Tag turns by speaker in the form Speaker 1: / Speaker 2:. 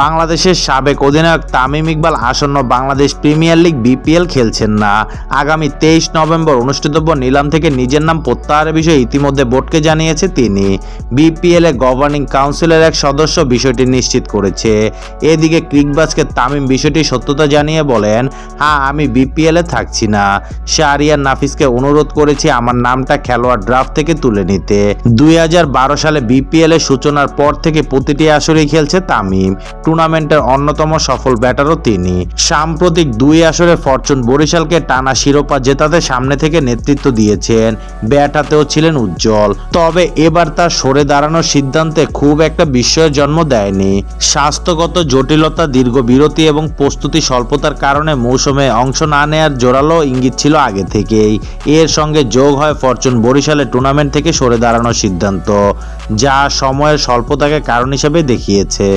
Speaker 1: বাংলাদেশের সাবেক অধিনায়ক তামিম ইকবাল আসন্ন বাংলাদেশ প্রিমিয়ার লিগ বিপিএল খেলছেন না। আগামী তেইশ নভেম্বর অনুষ্ঠিতব্য নিলাম থেকে নিজের নাম প্রত্যাহারের বিষয়ে ইতিমধ্যে বোর্ডকে জানিয়েছে তিনি। বিপিএল এ গভর্নিং কাউন্সিলের এক সদস্য বিষয়টি নিশ্চিত করেছে। এদিকে ক্রিকবাজকে তামিম বিষয়টি সত্যতা জানিয়ে বলেন হ্যাঁ আমি বিপিএল এ থাকছি না। শাহরিয়ার নাফিসকে অনুরোধ করেছি আমার নামটা খেলোয়াড় ড্রাফট থেকে তুলে নিতে। দুই হাজার বারো সালে বিপিএল এর সূচনার পর থেকে প্রতিটি আসরেই খেলছে তামিম। টুর্নামেন্টের অন্যতম সফল ব্যাটারও তিনি। সাম্প্রতিক দুই আসরে ফরচুন বরিশালকে টানা শিরোপা জেতাতে সামনে থেকে নেতৃত্ব দিয়েছেন। ব্যাট হাতেও ছিলেন উজ্জ্বল। তবে এবার তার সরে দাঁড়ানোর সিদ্ধান্তে খুব একটা বিস্ময়ের জন্ম দেয়নি। স্বাস্থ্যগত জটিলতা, দীর্ঘ বিরতি এবং প্রস্তুতি স্বল্পতার কারণে মৌসুমে অংশ না নেয়ার জোরালো ইঙ্গিত ছিল আগে থেকেই। এর সঙ্গে যোগ হয় ফরচুন বরিশালে টুর্নামেন্ট থেকে সরে দাঁড়ানোর সিদ্ধান্ত, যা সময়ের স্বল্পতাকে কারণ হিসেবে দেখিয়েছে।